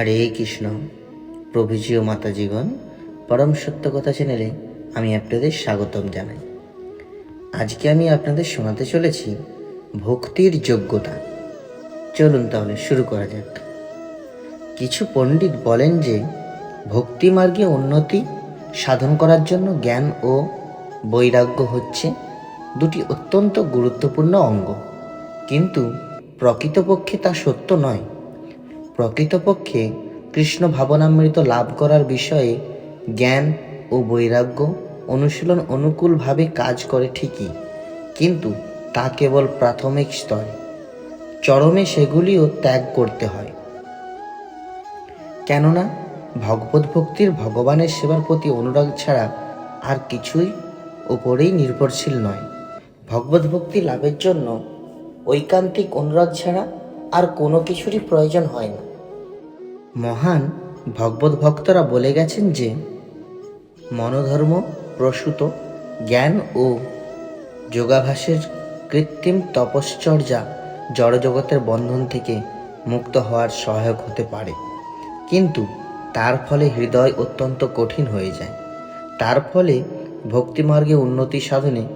হরে কৃষ্ণ প্রভুজি ও মাতা জীবন, পরম সত্য কথা চ্যানেলে আমি আপনাদের স্বাগতম জানাই। আজকে আমি আপনাদের শোনাতে চলেছি ভক্তির যোগ্যতা। চলুন তাহলে শুরু করা যাক। কিছু পণ্ডিত বলেন যে, ভক্তি মার্গে উন্নতি সাধন করার জন্য জ্ঞান ও বৈরাগ্য হচ্ছে দুটি অত্যন্ত গুরুত্বপূর্ণ অঙ্গ। কিন্তু প্রকৃতপক্ষে তা সত্য নয়। প্রকৃতপক্ষে কৃষ্ণ ভাবনামৃত লাভ করার বিষয়ে জ্ঞান ও বৈরাগ্য অনুশীলন অনুকূলভাবে কাজ করে ঠিকই, কিন্তু তা কেবল প্রাথমিক স্তরে। চরমে সেগুলিও ত্যাগ করতে হয়। কেননা ভগবত ভক্তির ভগবানের সেবার প্রতি অনুরাগ ছাড়া আর কিছুই ওপরেই নির্ভরশীল নয়। ভগবত ভক্তি লাভের জন্য ঐকান্তিক অনুরাগ ছাড়া আর কোনো কিছুরই প্রয়োজন হয় না। মহান ভগবত ভক্তরা বলে গেছেন যে, মনোধর্ম, প্রসূত, জ্ঞান ও যোগাভাসের কৃত্রিম তপশ্চর্যা জড়জগতের বন্ধন থেকে মুক্ত হওয়ার সহায়ক হতে পারে। কিন্তু তার ফলে হৃদয় অত্যন্ত কঠিন হয়ে যায়। তার ফলে ভক্তিমার্গে উন্নতি সাধনে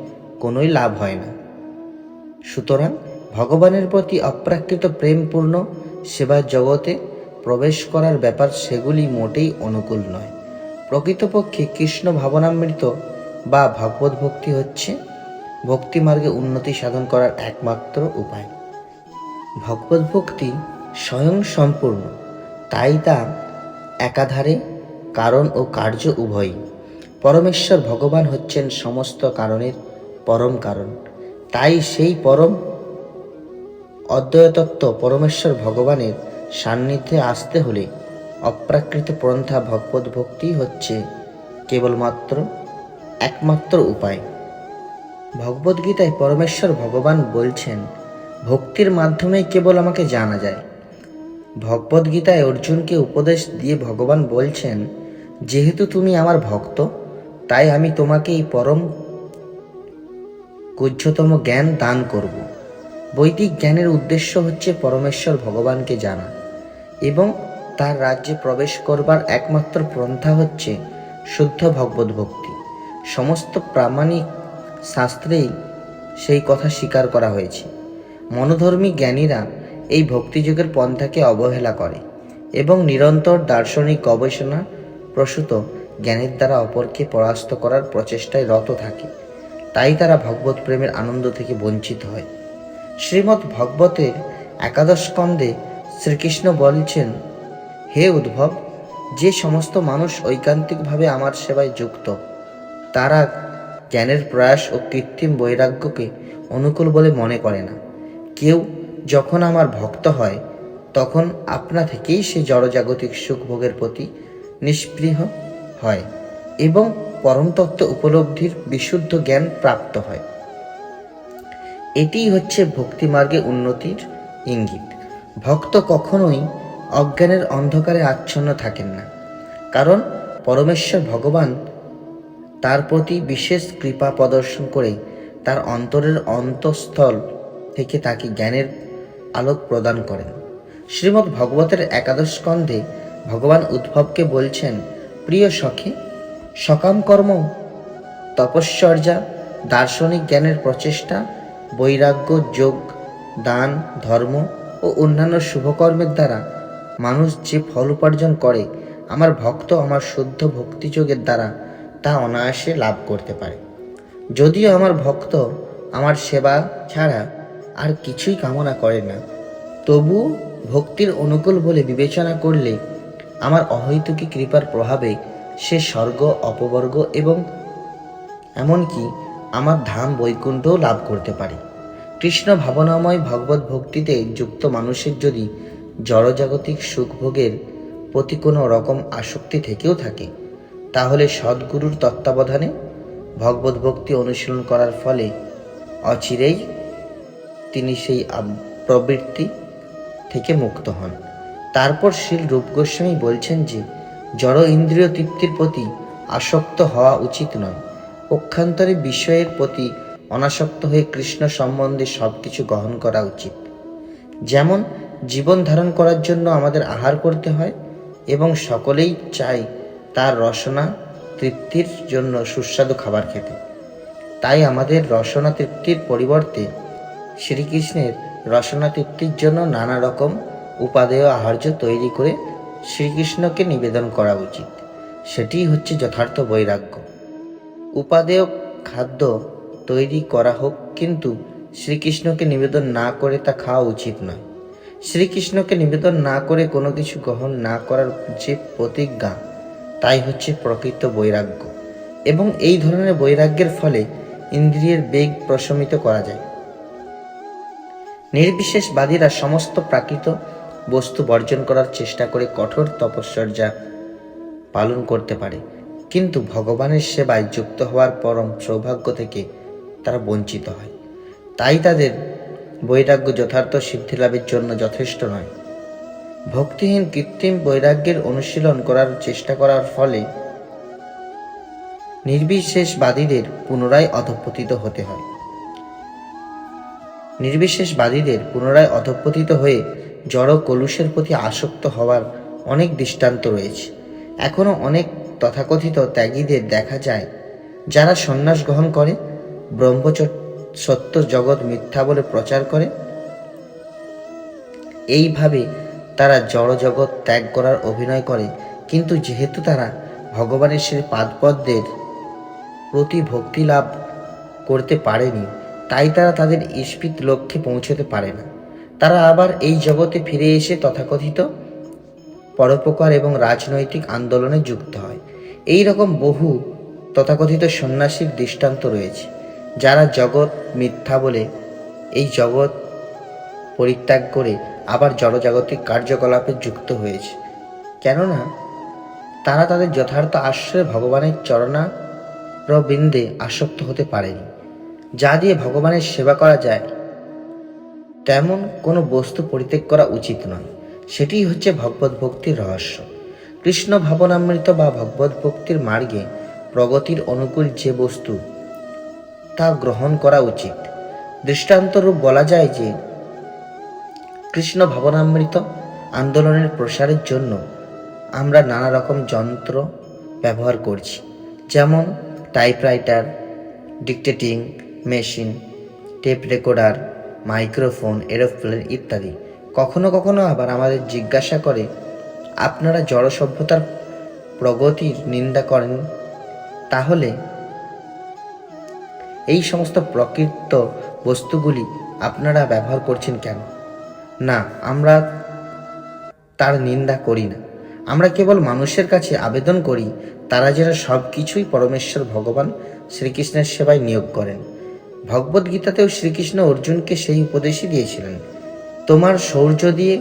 কোনোই লাভ হয় না। সুতরাং ভগবানের প্রতি অপ্রাকৃত প্রেমপূর্ণ সেবার জগতে প্রবেশ করার ব্যাপার সেগুলি মোটেই অনুকূল নয়। প্রকৃতপক্ষে কৃষ্ণ ভাবনামৃত বা ভগবত ভক্তি হচ্ছে ভক্তিমার্গে উন্নতি সাধন করার একমাত্র উপায়। ভগবত ভক্তি স্বয়ং সম্পূর্ণ, তাই তা একাধারে কারণ ও কার্য উভয়ই। পরমেশ্বর ভগবান হচ্ছেন সমস্ত কারণের পরম কারণ। তাই সেই পরম অদ্বৈতত্ত্ব পরমেশ্বর ভগবানের সান্নিধ্যে আসতে হলে অপ্রাকৃত পন্থা ভগবত ভক্তি হচ্ছে কেবলমাত্র একমাত্র উপায়। ভগবদ্গীতায় পরমেশ্বর ভগবান বলছেন, ভক্তির মাধ্যমে কেবল আমাকে জানা যায়। ভগবদ্গীতায় অর্জুনকে উপদেশ দিয়ে ভগবান বলছেন, যেহেতু তুমি আমার ভক্ত, তাই আমি তোমাকে এই পরম গুহ্যতম জ্ঞান দান করব। বৈদিক জ্ঞানের উদ্দেশ্য হচ্ছে পরমেশ্বর ভগবানকে জানা এবং তার রাজ্যে প্রবেশ করবার একমাত্র পন্থা হচ্ছে শুদ্ধ ভগবত ভক্তি। সমস্ত প্রামাণিক শাস্ত্রেই সেই কথা স্বীকার করা হয়েছে। মনোধর্মী জ্ঞানীরা এই ভক্তিযুগের পন্থাকে অবহেলা করে এবং নিরন্তর দার্শনিক গবেষণা প্রসূত জ্ঞানের দ্বারা অপরকে পরাস্ত করার প্রচেষ্টায় রত থাকে। তাই তারা ভগবত প্রেমের আনন্দ থেকে বঞ্চিত হয়। শ্রীমৎ ভগবতের একাদশ স্কন্ধে শ্রীকৃষ্ণ বলছেন, হে উদ্ভব, যে সমস্ত মানুষ ঐকান্তিকভাবে আমার সেবায় যুক্ত, তারা জ্ঞানের প্রয়াস ও কৃত্রিম বৈরাগ্যকে অনুকূল বলে মনে করে না। কেউ যখন আমার ভক্ত হয়, তখন আপনা থেকেই সে জড়জাগতিক সুখ ভোগের প্রতি নিষ্পৃহ হয় এবং পরমতত্ত্ব উপলব্ধির বিশুদ্ধ জ্ঞান প্রাপ্ত হয়। এটিই হচ্ছে ভক্তিমার্গে উন্নতির ইঙ্গিত। ভক্ত কখনোই অজ্ঞানের অন্ধকারে আচ্ছন্ন থাকেন না। কারণ পরমেশ্বর ভগবান তার প্রতি বিশেষ কৃপা প্রদর্শন করে তার অন্তরের অন্তঃস্থল থেকে তাকে জ্ঞানের আলোক প্রদান করেন। শ্রীমদ্ ভগবতের একাদশ স্কন্ধে ভগবান উদ্ভবকে বলছেন, প্রিয় সখে, সকাম কর্ম তপশ্চর্যা দার্শনিক জ্ঞানের প্রচেষ্টা বৈরাগ্য, যোগ, দান, ধর্ম ও অন্যান্য শুভকর্মের দ্বারা মানুষ যে ফল উপার্জন করে, আমার ভক্ত আমার শুদ্ধ ভক্তিযোগের দ্বারা, তা অনায়াসে লাভ করতে পারে। যদিও আমার ভক্ত আমার সেবা ছাড়া আর কিছুই কামনা করে না, তবু ভক্তির অনুকূল বলে বিবেচনা করলে আমার অহৈতুকী কৃপার প্রভাবে সে স্বর্গ, অপবর্গ এবং এমনকি আমার ধাম বৈকুণ্ঠও লাভ করতে পারে। কৃষ্ণ ভাবনাময় ভগবত ভক্তিতে যুক্ত মানুষের যদি জড়জাগতিক সুখভোগের প্রতি কোনো রকম আসক্তি থেকেও থাকে, তাহলে সদ্গুরুর তত্ত্বাবধানে ভগবত ভক্তি অনুশীলন করার ফলে অচিরেই তিনি সেই প্রবৃত্তি থেকে মুক্ত হন। তারপর শিল রূপ গোস্বামী বলছেন যে, জড় ইন্দ্রিয় তৃপ্তির প্রতি আসক্ত হওয়া উচিত নয়। পক্ষান্তরে বিষয়ের প্রতি অনাসক্ত হয়ে কৃষ্ণ সম্বন্ধে সব কিছু গ্রহণ করা উচিত। যেমন, জীবন ধারণ করার জন্য আমাদের আহার করতে হয় এবং সকলেই চায় তার রসনা তৃপ্তির জন্য সুস্বাদু খাবার খেতে। তাই আমাদের রসনা তৃপ্তির পরিবর্তে শ্রীকৃষ্ণের রসনা তৃপ্তির জন্য নানা রকম উপাদেয় আহার্য তৈরি করে শ্রীকৃষ্ণকে নিবেদন করা উচিত। সেটিই হচ্ছে যথার্থ বৈরাগ্য। উপাদেয় খাদ্য তৈরি করা হোক, কিন্তু শ্রীকৃষ্ণকে নিবেদন না করে তা খাওয়া উচিত নয়। শ্রীকৃষ্ণকে নিবেদন না করে কোনো কিছু গ্রহণ না করার যে প্রতিজ্ঞা, তাই হচ্ছে প্রকৃত বৈরাগ্য। এবং এই ধরনের বৈরাগ্যের ফলে ইন্দ্রিয়ের বেগ প্রশমিত করা যায়। নির্বিশেষবাদীরা সমস্ত প্রাকৃত বস্তু বর্জন করার চেষ্টা করে কঠোর তপস্যর্যা পালন করতে পারে। কিন্তু ভগবানের সেবায় যুক্ত হওয়ার পরম সৌভাগ্য থেকে তারা বঞ্চিত হয়। তাই তাদের বৈরাগ্য যথার্থ সিদ্ধি লাভের জন্য যথেষ্ট নয়। ভক্তিহীন কৃত্রিম বৈরাগ্যের অনুশীলন করার চেষ্টা করার ফলে নির্বিশেষবাদীদের পুনরায় অধঃপতিত হতে হয়। নির্বিশেষবাদীদের পুনরায় অধঃপতিত হয়ে জড় কলুষের প্রতি আসক্ত হওয়ার অনেক দৃষ্টান্ত রয়েছে। এখনও অনেক তথাকথিত ত্যাগীদের দেখা যায়, যারা সন্ন্যাস গ্রহণ করে ব্রহ্মচ সত্য জগৎ মিথ্যা বলে প্রচার করে। এইভাবে তারা জড় জগৎ ত্যাগ করার অভিনয় করে, কিন্তু যেহেতু তারা ভগবানের সেই পাদপদ্মের প্রতি ভক্তি লাভ করতে পারেনি, তাই তারা তাদের ইস্পিত লক্ষ্যে পৌঁছতে পারে না। তারা আবার এই জগতে ফিরে এসে তথাকথিত পরোপকার এবং রাজনৈতিক আন্দোলনে যুক্ত হয়। এই রকম বহু তথাকথিত সন্ন্যাসীর দৃষ্টান্ত রয়েছে, যারা জগৎ মিথ্যা বলে এই জগৎ পরিত্যাগ করে আবার জড়জাগতিক কার্যকলাপে যুক্ত হয়েছে। কেননা, তারা তাদের যথার্থ আশ্রয়ে ভগবানের চরণারবিন্দে আসক্ত হতে পারেনি। যা দিয়ে ভগবানের সেবা করা যায়, তেমন কোনো বস্তু পরিত্যাগ করা উচিত নয়। সেটিই হচ্ছে ভগবত ভক্তির রহস্য। কৃষ্ণ ভাবনামৃত বা ভগবত ভক্তির মার্গে প্রগতির অনুকূল যে বস্তু তা গ্রহণ করা উচিত। দৃষ্টান্তরূপ বলা যায় যে কৃষ্ণ ভাবনামৃত আন্দোলনের প্রসারের জন্য আমরা নানা রকম যন্ত্র ব্যবহার করছি। যেমন typewriter, dictating machine, tape recorder, microphone, aeroplane ইত্যাদি। কখনো কখনো আবার আমাদের জিজ্ঞাসা করে, আপনারা জড় সভ্যতার প্রগতির নিন্দা করেন? তাহলে এই সমস্ত প্রকৃত বস্তুগুলি আপনারা ব্যবহার করছেন কেন? না, আমরা তার নিন্দা করি না। আমরা কেবল মানুষের কাছে আবেদন করি, তারা যেন সব কিছুই পরমেশ্বর ভগবান শ্রীকৃষ্ণের সেবায় নিয়োগ করেন। ভগবদ্গীতাতেও শ্রীকৃষ্ণ অর্জুনকে সেই উপদেশই দিয়েছিলেন। তোমার শৌর্য দিয়ে,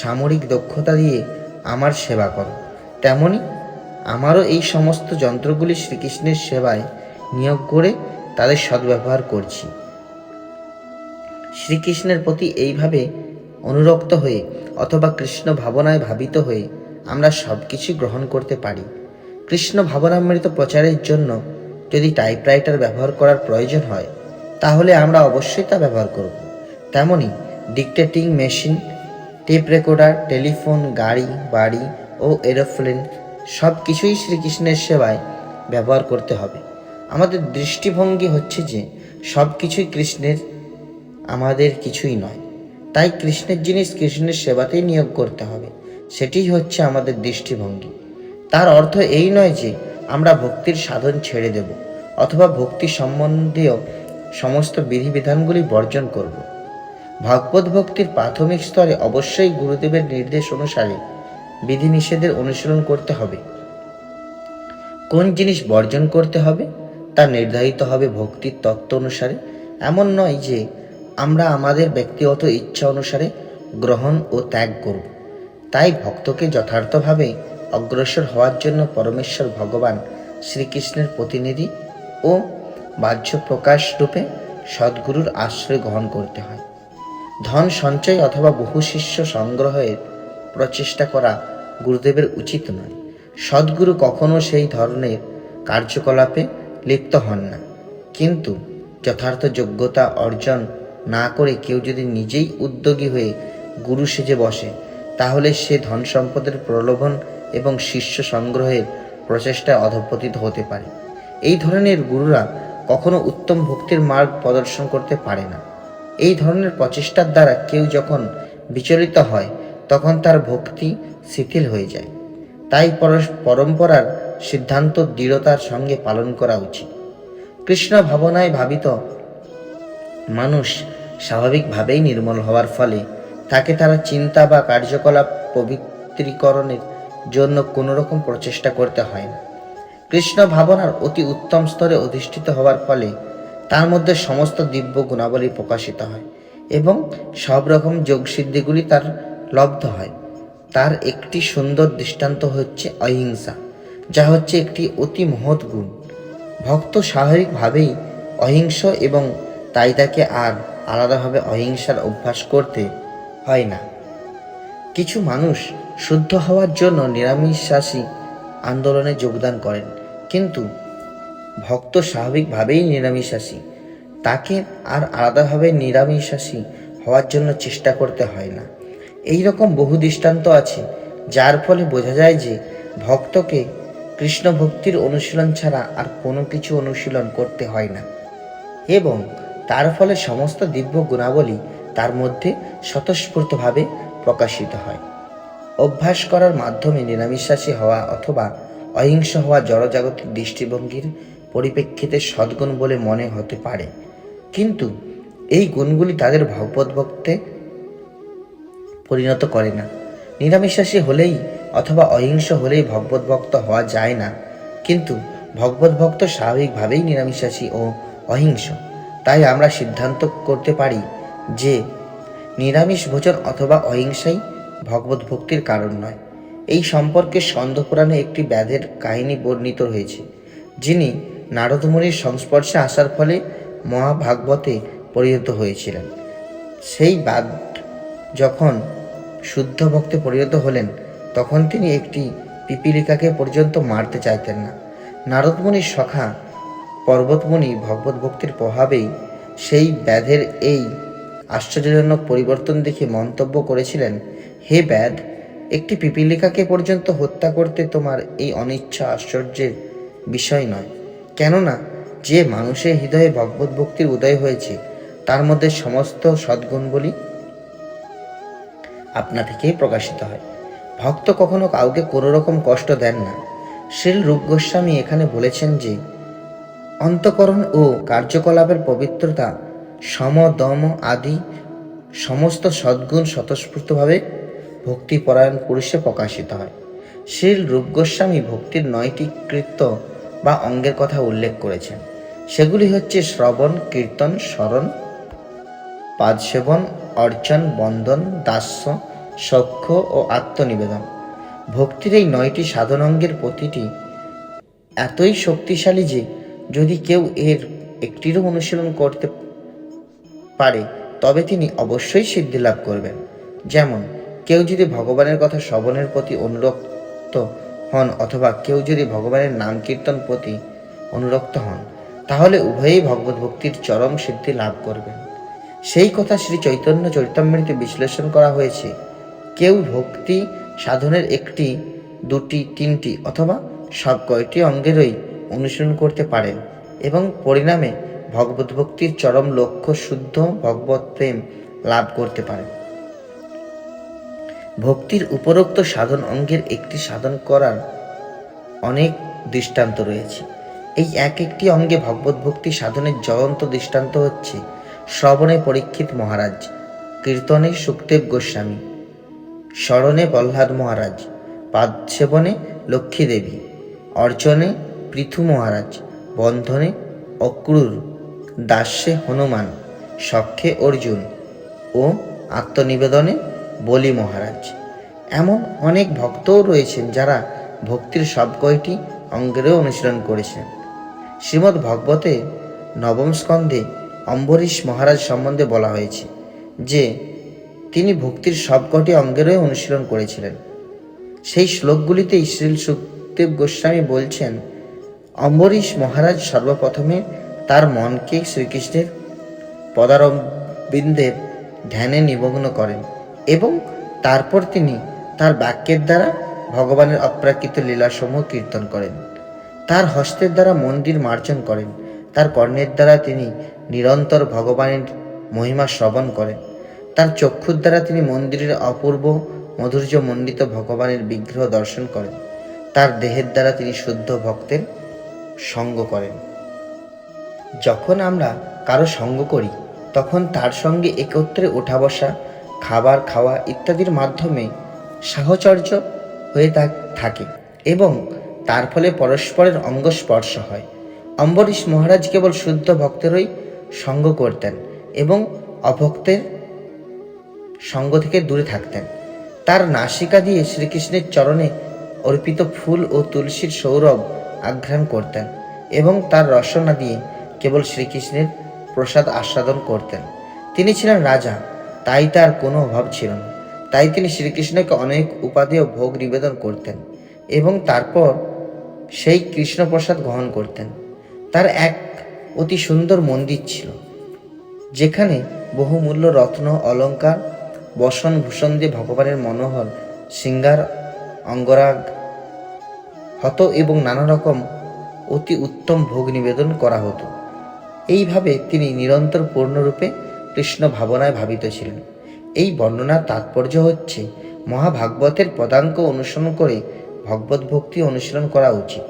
সামরিক দক্ষতা দিয়ে আমার সেবা করো। তেমনি আমারও এই সমস্ত যন্ত্রগুলি শ্রীকৃষ্ণের সেবায় নিয়োগ করে তাদের সদ্ব্যবহার করছি। শ্রীকৃষ্ণের প্রতি এইভাবে অনুরক্ত হয়ে অথবা কৃষ্ণ ভাবনায় ভাবিত হয়ে আমরা সব কিছু গ্রহণ করতে পারি। কৃষ্ণ ভাবনামৃত প্রচারের জন্য যদি টাইপরাইটার ব্যবহার করার প্রয়োজন হয়, তাহলে আমরা অবশ্যই তা ব্যবহার করব। তেমনি dictating machine tape recorder telephone গাড়ি, বাড়ি ও এরোপ্লেন সব কিছুই শ্রীকৃষ্ণের সেবায় ব্যবহার করতে হবে। আমাদের দৃষ্টিভঙ্গি হচ্ছে যে সব কিছুই কৃষ্ণের, আমাদের কিছুই নয়। তাই কৃষ্ণের জিনিস কৃষ্ণের সেবাতেই নিয়োগ করতে হবে। সেটিই হচ্ছে আমাদের দৃষ্টিভঙ্গি। তার অর্থ এই নয় যে আমরা ভক্তির সাধন ছেড়ে দেব অথবা ভক্তি সম্বন্ধীয় সমস্ত বিধিবিধানগুলি বর্জন করব। ভাগবত ভক্তির প্রাথমিক স্তরে অবশ্যই গুরুদেবের নির্দেশ অনুসারে বিধিনিষেধের অনুসরণ করতে হবে। কোন জিনিস বর্জন করতে হবে, তা নির্ধারিত হবে ভক্তির তত্ত্ব অনুসারে। এমন নয় যে আমরা আমাদের ব্যক্তিগত ইচ্ছা অনুসারে গ্রহণ ও ত্যাগ করব। তাই ভক্তকে যথার্থভাবে অগ্রসর হওয়ার জন্য পরমেশ্বর ভগবান শ্রীকৃষ্ণের প্রতিনিধি ও বাহ্য প্রকাশ রূপে সদ্গুরুর আশ্রয় গ্রহণ করতে হয়। ধন সঞ্চয় অথবা বহু শিষ্য সংগ্রহের প্রচেষ্টা করা গুরুদেবের উচিত নয়। সদ্গুরু কখনো সেই ধরনের কার্যকলাপে লিপ্ত হন না। কিন্তু যথার্থ যোগ্যতা অর্জন না করে কেউ যদি নিজেই উদ্যোগী হয়ে গুরু সেজে বসে, তাহলে সে ধন সম্পদের প্রলোভন এবং শিষ্য সংগ্রহের প্রচেষ্টায় অধপতিত হতে পারে। এই ধরনের গুরুরা কখনো উত্তম ভক্তির মার্গ প্রদর্শন করতে পারে না। এই ধরনের প্রচেষ্টার দ্বারা কেউ যখন বিচলিত হয়, তখন তার ভক্তি শিথিল হয়ে যায়। তাই পরম্পরার সিদ্ধান্ত দৃঢ়তার সঙ্গে পালন করা উচিত। কৃষ্ণ ভাবনায় ভাবিত মানুষ স্বাভাবিকভাবেই নির্মল হওয়ার ফলে তাকে তারা চিন্তা বা কার্যকলাপ পবিত্রীকরণের জন্য কোনো রকম প্রচেষ্টা করতে হয় না। কৃষ্ণ ভাবনার অতি উত্তম স্তরে অধিষ্ঠিত হওয়ার ফলে তার মধ্যে সমস্ত দিব্য গুণাবলী প্রকাশিত হয় এবং সব রকম যোগসিদ্ধিগুলি তার লব্ধ হয়। তার একটি সুন্দর দৃষ্টান্ত হচ্ছে অহিংসা, যা হচ্ছে একটি অতি মহৎ গুণ। ভক্ত স্বাভাবিকভাবেই অহিংস এবং তাই তাকে আর আলাদাভাবে অহিংসার অভ্যাস করতে হয় না। কিছু মানুষ শুদ্ধ হওয়ার জন্য নিরামিষাসী আন্দোলনে যোগদান করেন, কিন্তু ভক্ত স্বাভাবিকভাবেই নিরামিষাসী তাকে আর আলাদাভাবে নিরামিষাসী হওয়ার জন্য চেষ্টা করতে হয় না। এই রকম বহু দৃষ্টান্ত আছে, যার ফলে বোঝা যায় যে ভক্তকে কৃষ্ণ ভক্তির অনুশীলন ছাড়া আর কোনো কিছু অনুশীলন করতে হয় না। এবং তার ফলে সমস্ত দিব্য গুণাবলী তার মধ্যে স্বতঃস্ফূর্তভাবে প্রকাশিত হয়। অভ্যাস করার মাধ্যমে নিরামিষাসী হওয়া অথবা অহিংস হওয়া জড়জাগতিক দৃষ্টিভঙ্গির পরিপ্রেক্ষিতে সদ্গুণ বলে মনে হতে পারে। কিন্তু এই গুণগুলি তাদের ভগবত ভক্তে পরিণত করে না। নিরামিষাসী হলেই অথবা অহিংস হলেই ভগবত ভক্ত হওয়া যায় না। কিন্তু ভগবত ভক্ত স্বাভাবিকভাবেই নিরামিষাসী ও অহিংস। তাই আমরা সিদ্ধান্ত করতে পারি যে নিরামিষ ভোজন অথবা অহিংসাই ভগবত ভক্তির কারণ নয়। এই সম্পর্কে স্কন্দ পুরাণে একটি ব্যাধের কাহিনী বর্ণিত হয়েছে যিনি নারদমুনির সংস্পর্শে আসার ফলে মহাভাগবতে পরিণত হয়েছিলেন। সেই বাদ যখন শুদ্ধ ভক্তে পরিণত হলেন, তখন তিনি একটি পিপিলিকাকে পর্যন্ত মারতে চাইতেন না। নারদমুনির সখা পর্বতমণি ভগবত ভক্তির প্রভাবেই সেই ব্যাধের এই আশ্চর্যজনক পরিবর্তন দেখে মন্তব্য করেছিলেন, হে ব্যাধ, একটি পিপিলিকাকে পর্যন্ত হত্যা করতে তোমার এই অনিচ্ছা আশ্চর্যের বিষয় নয়। কেননা, যে মানুষের হৃদয়ে ভগবত ভক্তির উদয় হয়েছে, তার মধ্যে সমস্ত সদ্গুণগুলি আপনা থেকেই প্রকাশিত হয়। ভক্ত কখনো কাউকে কোনো রকম কষ্ট দেন না। শ্রীল রূপ গোস্বামী এখানে বলেছেন যে, অন্তকরণ ও কার্যকলাপের পবিত্রতা, সম, দম আদি সমস্ত সদ্গুণ স্বতঃস্ফূর্তভাবে ভক্তিপরায়ণ পুরুষে প্রকাশিত হয়। শ্রীল রূপ গোস্বামী ভক্তির নয়টি কৃত্য বা অঙ্গের কথা উল্লেখ করেছেন। সেগুলি হচ্ছে শ্রবণ, কীর্তন, স্মরণ, পাদসেবন, অর্চন, বন্দন, দাস্য সখ্য ও আত্মনিবেদন। ভক্তির এই নয়টি সাধনাঙ্গের প্রতিটি এতই শক্তিশালী যে, যদি কেউ এর একটিরও অনুশীলন করতে পারে, তবে তিনি অবশ্যই সিদ্ধি লাভ করবেন। যেমন, কেউ যদি ভগবানের কথা শ্রবণের প্রতি অনুরক্ত হন অথবা কেউ যদি ভগবানের নাম কীর্তন প্রতি অনুরক্ত হন, তাহলে উভয়েই ভগবত ভক্তির চরম সিদ্ধি লাভ করবেন। সেই কথা শ্রী চৈতন্য চরিতামৃতে বিশ্লেষণ করা হয়েছে, কেউ ভক্তি সাধনের একটি, দুটি, তিনটি অথবা সব কয়টি অঙ্গেরই অনুসরণ করতে পারেন এবং পরিণামে ভগবত ভক্তির চরম লক্ষ্য শুদ্ধ ভগবত প্রেম লাভ করতে পারেন। ভক্তির উপরোক্ত সাধন অঙ্গের একটি সাধন করার অনেক দৃষ্টান্ত রয়েছে। এই এক একটি অঙ্গে ভগবত ভক্তি সাধনের জ্বলন্ত দৃষ্টান্ত হচ্ছে শ্রবণে পরীক্ষিত মহারাজ, কীর্তনে সুখদেব গোস্বামী, স্মরণে প্রহ্লাদ মহারাজ, পাদসেবনে লক্ষ্মী দেবী, অর্চনে পৃথু মহারাজ, বন্ধনে অক্রুর দাস্যে হনুমান, সখ্যে অর্জুন ও আত্মনিবেদনে বলি মহারাজ। এমন অনেক ভক্তও রয়েছেন যারা ভক্তির সব কয়টি অঙ্গেরও অনুশীলন করেছেন। শ্রীমদ্ ভগবতে নবম স্কন্ধে অম্বরীশ মহারাজ সম্বন্ধে বলা হয়েছে যে, তিনি ভক্তির সবকটি অঙ্গেরও অনুশীলন করেছিলেন। সেই শ্লোকগুলিতেই শ্রীল সুখদেব গোস্বামী বলছেন, অম্বরীশ মহারাজ সর্বপ্রথমে তার মনকে শ্রীকৃষ্ণের পদারবিন্দের ধ্যানে নিমগ্ন করেন। এবং তারপর তিনি তার বাক্যের দ্বারা ভগবানের অপ্রাকৃত লীলাসমূহ কীর্তন করেন। তার হস্তের দ্বারা মন্দির মার্জন করেন। তার কর্ণের দ্বারা তিনি নিরন্তর ভগবানের মহিমা শ্রবণ করেন। তার চক্ষুর দ্বারা তিনি মন্দিরের অপূর্ব মধুর্য মণ্ডিত ভগবানের বিগ্রহ দর্শন করেন। তার দেহের দ্বারা তিনি শুদ্ধ ভক্তের সঙ্গ করেন। যখন আমরা কারও সঙ্গ করি, তখন তার সঙ্গে একত্রে ওঠা বসা খাবার খাওয়া ইত্যাদির মাধ্যমে সাহচর্য হয়ে থাকে এবং তার ফলে পরস্পরের অঙ্গ স্পর্শ হয়। অম্বরীশ মহারাজ কেবল শুদ্ধ ভক্তেরই সঙ্গ করতেন এবং অভক্তের সঙ্গ থেকে দূরে থাকতেন। তার নাসিকা দিয়ে শ্রীকৃষ্ণের চরণে অর্পিত ফুল ও তুলসীর সৌরভ আঘ্রাণ করতেন এবং তার রসনা দিয়ে কেবল শ্রীকৃষ্ণের প্রসাদ আস্বাদন করতেন। তিনি ছিলেন রাজা তাই তার কোনো অভাব ছিল না। তাই তিনি শ্রীকৃষ্ণকে অনেক উপাধি ও ভোগ নিবেদন করতেন এবং তারপর সেই কৃষ্ণপ্রসাদ গ্রহণ করতেন। তার এক অতি সুন্দর মন্দির ছিল, যেখানে বহুমূল্য রত্ন, অলঙ্কার, বসন, ভূষণ দিয়ে ভগবানের মনোহর, সিঙ্গার, অঙ্গরাগ হত এবং নানা রকম অতি উত্তম ভোগ নিবেদন করা হতো। এইভাবে তিনি নিরন্তর পূর্ণরূপে কৃষ্ণ ভাবনায় ভাবিত ছিলেন। এই বর্ণনার তাৎপর্য হচ্ছে, মহাভাগবতের পদাঙ্ক অনুসরণ করে ভগবত ভক্তি অনুশীলন করা উচিত।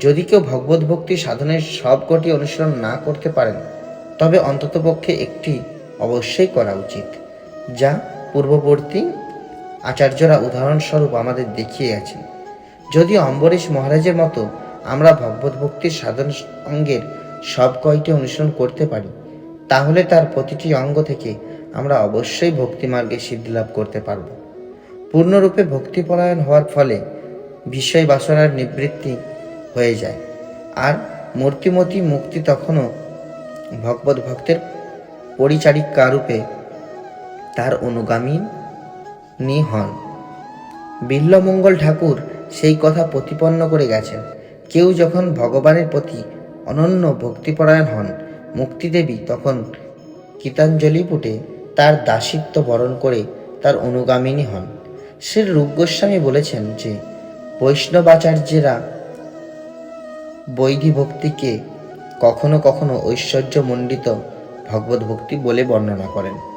যদি কেউ ভগবত ভক্তি সাধনের সবকটি অনুশীলন না করতে পারেন, তবে অন্ততপক্ষে একটি অবশ্যই করা উচিত, যা পূর্ববর্তী আচার্যরা উদাহরণস্বরূপ আমাদের দেখিয়ে গেছেন। যদি অম্বরীশ মহারাজের মতো আমরা ভগবত ভক্তির সাধন অঙ্গের সব কয়টি অনুসরণ করতে পারি তাহলে তার প্রতিটি অঙ্গ থেকে আমরা অবশ্যই ভক্তি মার্গে সিদ্ধি লাভ করতে পারব। পূর্ণরূপে ভক্তিপরায়ণ হওয়ার ফলে বিষয় বাসনার নিবৃত্তি হয়ে যায়। আর মূর্তিমতি মুক্তি তখনও ভগবত ভক্তের পরিচারিকা রূপে তার অনুগামী নি হন। বিল্লমঙ্গল ঠাকুর সেই কথা প্রতিপন্ন করে গেছেন। কেউ যখন ভগবানের প্রতি অনন্য ভক্তিপরায়ণ হন মুক্তিদেবী তখন গীতাঞ্জলি পুটে তার দাসিত্ব বরণ করে তার অনুগামিনী হন। শ্রী রূপ গোস্বামী বলেছেন যে, বৈষ্ণবাচার্যেরা বৈধি ভক্তিকে কখনো কখনো ঐশ্বর্যমণ্ডিত ভগবত ভক্তি বলে বর্ণনা করেন।